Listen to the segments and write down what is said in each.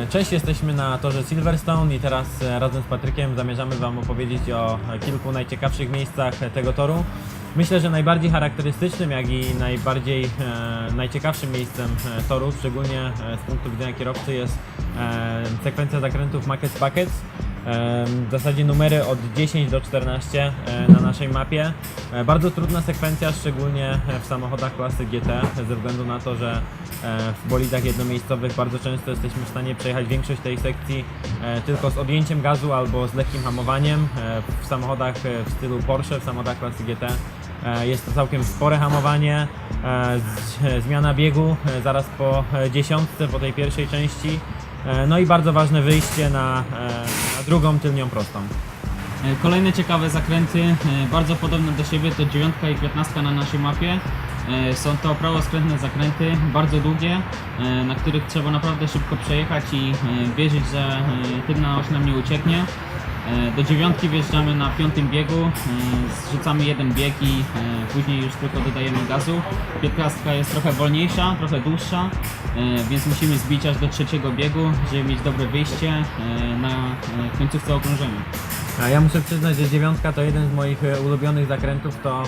E, Cześć, jesteśmy na torze Silverstone i teraz e, razem z Patrykiem zamierzamy Wam opowiedzieć o kilku najciekawszych miejscach tego toru. Myślę, że najbardziej charakterystycznym, jak i najbardziej e, najciekawszym miejscem e, toru, szczególnie z punktu widzenia kierowcy, jest e, sekwencja zakrętów Mackets Buckets. W zasadzie numery od 10 do 14 e, na naszej mapie. E, Bardzo trudna sekwencja, szczególnie w samochodach klasy GT, ze względu na to, że e, w bolidach jednomiejscowych bardzo często jesteśmy w stanie przejechać większość tej sekcji tylko z odjęciem gazu albo z lekkim hamowaniem. W samochodach w stylu Porsche, w samochodach klasy GT jest to całkiem spore hamowanie, zmiana biegu zaraz po dziesiątce, po tej pierwszej części. No i bardzo ważne wyjście na, drugą tylnią prostą. E, Kolejne ciekawe zakręty, e, bardzo podobne do siebie, to dziewiątka i 15 na naszej mapie. E, Są to prawoskrętne zakręty, bardzo długie, na których trzeba naprawdę szybko przejechać i wierzyć, że tylna oś nam nie ucieknie. E, Do dziewiątki wjeżdżamy na piątym biegu, e, zrzucamy jeden bieg i e, później już tylko dodajemy gazu. Piętnastka jest trochę wolniejsza, trochę dłuższa, więc musimy zbić aż do trzeciego biegu, żeby mieć dobre wyjście na końcówce okrążenia. A ja muszę przyznać, że dziewiątka to jeden z moich ulubionych zakrętów. To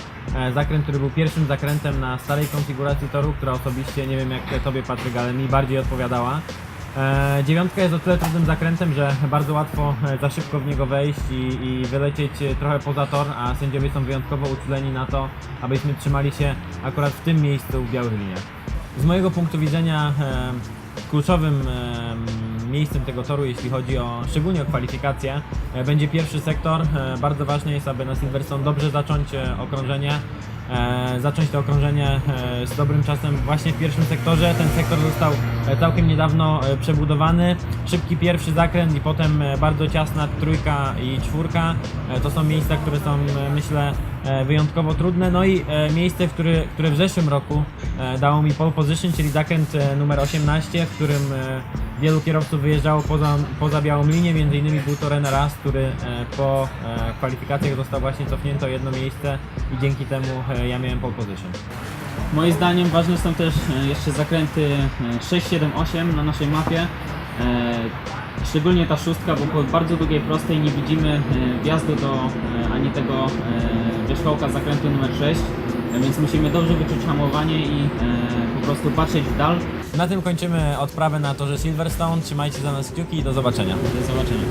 zakręt, który był pierwszym zakrętem na starej konfiguracji toru, która osobiście, nie wiem jak Tobie Patryk, ale mi bardziej odpowiadała. E, dziewiątka jest o tyle trudnym zakrętem, że bardzo łatwo e, za szybko w niego wejść i, i wylecieć e, trochę poza tor, a sędziowie są wyjątkowo uczuleni na to, abyśmy trzymali się akurat w tym miejscu w białych liniach. Z mojego punktu widzenia kluczowym miejscem tego toru, jeśli chodzi o szczególnie o kwalifikacje, będzie pierwszy sektor. Bardzo ważne jest, aby na Silverstone dobrze zacząć okrążenie. E, zacząć to okrążenie e, z dobrym czasem właśnie w pierwszym sektorze. Ten sektor został e, całkiem niedawno przebudowany. Szybki pierwszy zakręt i potem bardzo ciasna trójka i czwórka. To są miejsca, które są myślę wyjątkowo trudne. No i miejsce, w który, które w zeszłym roku dało mi pole position, czyli zakręt numer 18, w którym wielu kierowców wyjeżdżało poza, poza białą linię, między innymi był to René Rast, który po kwalifikacjach został właśnie cofnięty o jedno miejsce i dzięki temu ja miałem pole position. Moim zdaniem ważne są też e, jeszcze zakręty e, 6, 7, 8 na naszej mapie. E, Szczególnie ta szóstka, bo po bardzo długiej prostej nie widzimy e, wjazdu do e, ani tego e, wierzchołka zakrętu numer 6, e, więc musimy dobrze wyczuć hamowanie i e, po prostu patrzeć w dal. Na tym kończymy odprawę na torze Silverstone. Trzymajcie za nas kciuki i do zobaczenia. Do zobaczenia.